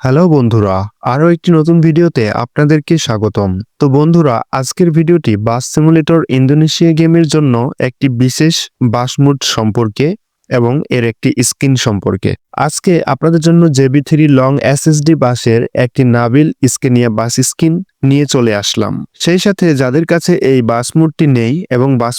Hello বন্ধুরা, আরও একটি নতুন ভিডিওতে আপনাদেরকে স্বাগতম। তো বন্ধুরা, আজকের ভিডিওটি বাস সিমুলেটর ইন্দোনেশিয়া গেমের জন্য একটি বিশেষ বাসমুট সম্পর্কে এবং এর একটি স্কিন সম্পর্কে। আজকে আপনাদের জন্য JB three long S SSD বাসের একটি নাবিল স্কেনিয়া বাস স্কিন নিয়ে চলে আসলাম। সেই সাথে যাদের কাছে এই বাস নেই এবং বাস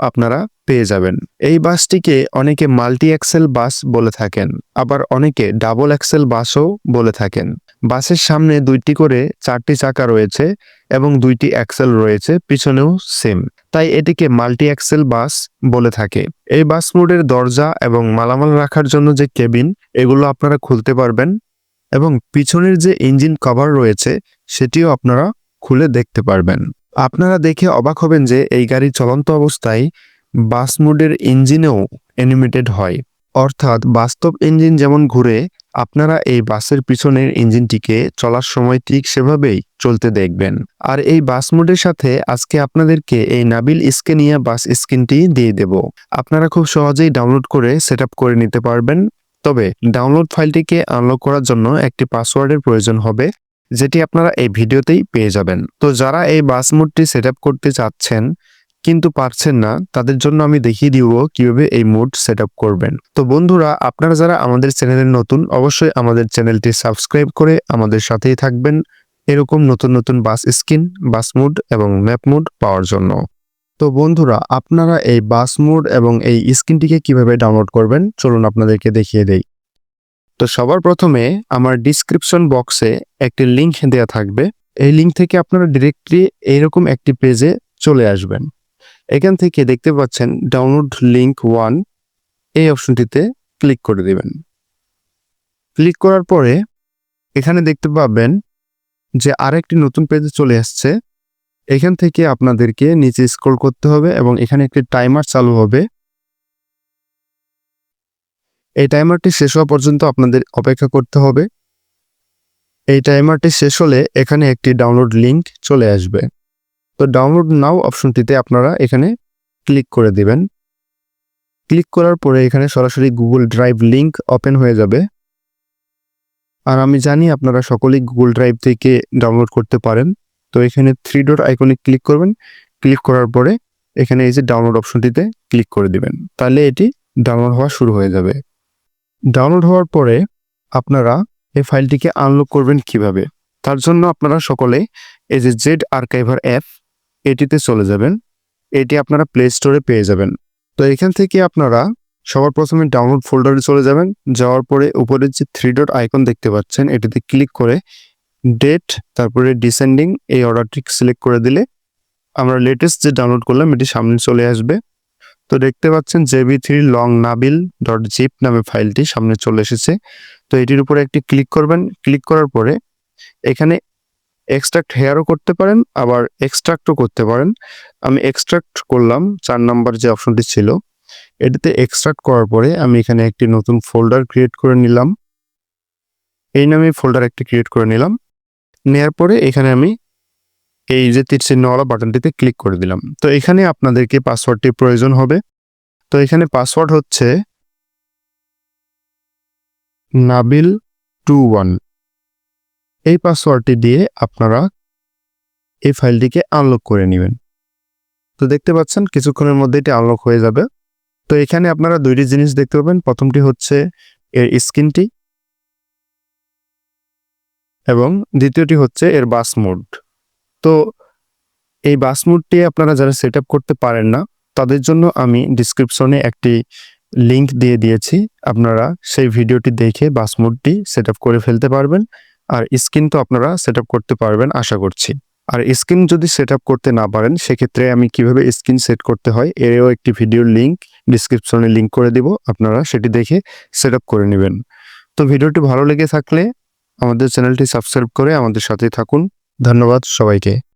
আপনারা পেয়ে যাবেন। এই বাসটিকে অনেকে মাল্টি এক্সেল বাস বলে থাকেন, আবার অনেকে ডাবল এক্সেল বাসও বলে থাকেন। বাসের সামনে দুইটি করে চারটি চাকা রয়েছে এবং দুইটি এক্সেল রয়েছে, পিছনেও সেম। তাই এটিকে মাল্টি অ্যাক্সেল বাস বলে থাকে। এই বাস মোডের দরজা এবং মালামাল রাখার জন্য যে কেবিন, এগুলো আপনারা খুলতে পারবেন এবং পিছনের যে ইঞ্জিন কভার রয়েছে, সেটিও আপনারা খুলে দেখতে পারবেন। আপনারা দেখে অবাক হবেন যে এই গাড়ি চলন্ত অবস্থায় বাস মোডের ইঞ্জিনেও অ্যানিমেটেড হয়। অর্থাৎ বাস্তব ইঞ্জিন যেমন ঘুরে, আপনারা এই বাসের পিছনের ইঞ্জিনটিকে চলার সময় ঠিক সেভাবেই চলতে দেখবেন। আর এই বাস মোডের সাথে আজকে আপনাদেরকে এই নাবিল স্কেনিয়া বাস স্কিনটি দিয়ে দেব। আপনারা খুব সহজেই ডাউনলোড করে সেট করে নিতে পারবেন। তবে ডাউনলোড ফাইলটিকে আনলক করার জন্য একটি পাসওয়ার্ডের প্রয়োজন হবে, যেটি আপনারা এই ভিডিওতেই পেয়ে যাবেন। তো যারা এই বাস মোডটি সেট করতে চাচ্ছেন কিন্তু পারছেন না, তাদের জন্য আমি দেখিয়ে দিব কীভাবে এই মোড সেট করবেন। তো বন্ধুরা, আপনারা যারা আমাদের চ্যানেলে নতুন, অবশ্যই আমাদের চ্যানেলটি সাবস্ক্রাইব করে আমাদের সাথেই থাকবেন। এরকম নতুন নতুন বাস স্কিন, বাস মুড এবং ম্যাপ মুড পাওয়ার জন্য। তো বন্ধুরা, আপনারা এই বাস মুড এবং এই স্কিনটিকে কীভাবে ডাউনলোড করবেন, চলুন আপনাদেরকে দেখিয়ে দেই। তো সবার প্রথমে আমার ডিসক্রিপশন বক্সে একটি লিংক দেওয়া থাকবে। এই লিংক থেকে আপনারা ডিরেক্টলি এইরকম একটি পেজে চলে আসবেন। এখান থেকে দেখতে পাচ্ছেন ডাউনলোড লিঙ্ক ওয়ান এই অপশনটিতে ক্লিক করে দেবেন। ক্লিক করার পরে এখানে দেখতে পাবেন যে আরেকটি নতুন পেজে চলে আসছে। এখান থেকে আপনাদেরকে নিচে স্ক্রল করতে হবে এবং এখানে একটি টাইমার চালু হবে। এই টাইমারটি শেষ হওয়া পর্যন্ত আপনাদের অপেক্ষা করতে হবে। এই টাইমারটি শেষ হলে এখানে একটি ডাউনলোড লিংক চলে আসবে। তো ডাউনলোড নাও অপশনটিতে আপনারা এখানে ক্লিক করে দিবেন। ক্লিক করার পরে এখানে সরাসরি গুগল ড্রাইভ লিংক ওপেন হয়ে যাবে। আর আমি জানি আপনারা সকলেই গুগল ড্রাইভ থেকে ডাউনলোড করতে পারেন। তো এখানে থ্রি ডট আইকনে ক্লিক করবেন। ক্লিক করার পরে এখানে এই যে ডাউনলোড অপশনটিতে ক্লিক করে দিবেন। তাহলে এটি ডাউনলোড হওয়া শুরু হয়ে যাবে। ডাউনলোড হওয়ার পরে আপনারা এই ফাইলটিকে আনলক করবেন কীভাবে? তার জন্য আপনারা সকলে এই যে জেড আর্কাইভার অ্যাপ এটিতে চলে যাবেন। এটি আপনারা প্লে স্টোরে পেয়ে যাবেন। তো এখান থেকে আপনারা সবার প্রথমে ডাউনলোড ফোল্ডারে চলে যাবেন। যাওয়ার পরে উপরে যে থ্রি ডট আইকন দেখতে পাচ্ছেন, এটিতে ক্লিক করে ডেট তারপরে ডিসেন্ডিং এই অর্ডারটি সিলেক্ট করে দিলে আমরা লেটেস্ট যে ডাউনলোড করলাম, এটি সামনে চলে আসবে। তো দেখতে পাচ্ছেন JB three long Nabil dot zip নামে ফাইলটি সামনে চলে এসেছে। তো এটির উপরে একটি ক্লিক করবেন। ক্লিক করার পরে এখানে এক্সট্রাক্ট হেয়ারও করতে পারেন, আবার এক্সট্রাক্টও করতে পারেন। আমি এক্সট্রাক্ট করলাম, চার নাম্বার যে অপশনটি ছিল, এটিতে এক্সট্রাক্ট করার পরে আমি এখানে একটি নতুন ফোল্ডার ক্রিয়েট করে নিলাম। এই নামে ফোল্ডার একটি ক্রিয়েট করে নিলাম। নেয়ার পরে এখানে আমি এই যে তীর বাটনটিতে ক্লিক করে দিলাম। তো এখানে আপনাদেরকে পাসওয়ার্ডটি প্রয়োজন হবে। তো এখানে পাসওয়ার্ড হচ্ছে নাবিল টু ওয়ান। এই পাসওয়ার্ডটি দিয়ে আপনারা এই ফাইলটিকে আনলক করে নেবেন। তো দেখতে পাচ্ছেন, কিছুক্ষণের মধ্যে এটি আনলক হয়ে যাবে। তো এখানে আপনারা দুইটি জিনিস দেখতে পাবেন। প্রথমটি হচ্ছে এর স্ক্রিনটি এবং দ্বিতীয়টি হচ্ছে এর বাস মোড তো এই বাস মোডটি আপনারা যারা সেট করতে পারেন না, তাদের জন্য আমি ডিসক্রিপশনে একটি লিংক দিয়ে দিয়েছি। আপনারা সেই ভিডিওটি দেখে বাস মোডটি সেট করে ফেলতে পারবেন। আর স্ক্রিন তো আপনারা সেট করতে পারবেন, আশা করছি। আর স্ক্রিন যদি সেট করতে না পারেন, সেক্ষেত্রে আমি কীভাবে স্ক্রিন সেট করতে হয়, এরও একটি ভিডিওর লিঙ্ক ডিসক্রিপশনে লিঙ্ক করে দিব, আপনারা সেটি দেখে সেট করে নেবেন। তো ভিডিওটি ভালো লেগে থাকলে আমাদের চ্যানেলটি সাবস্ক্রাইব করে আমাদের সাথে থাকুন। ধন্যবাদ সবাইকে।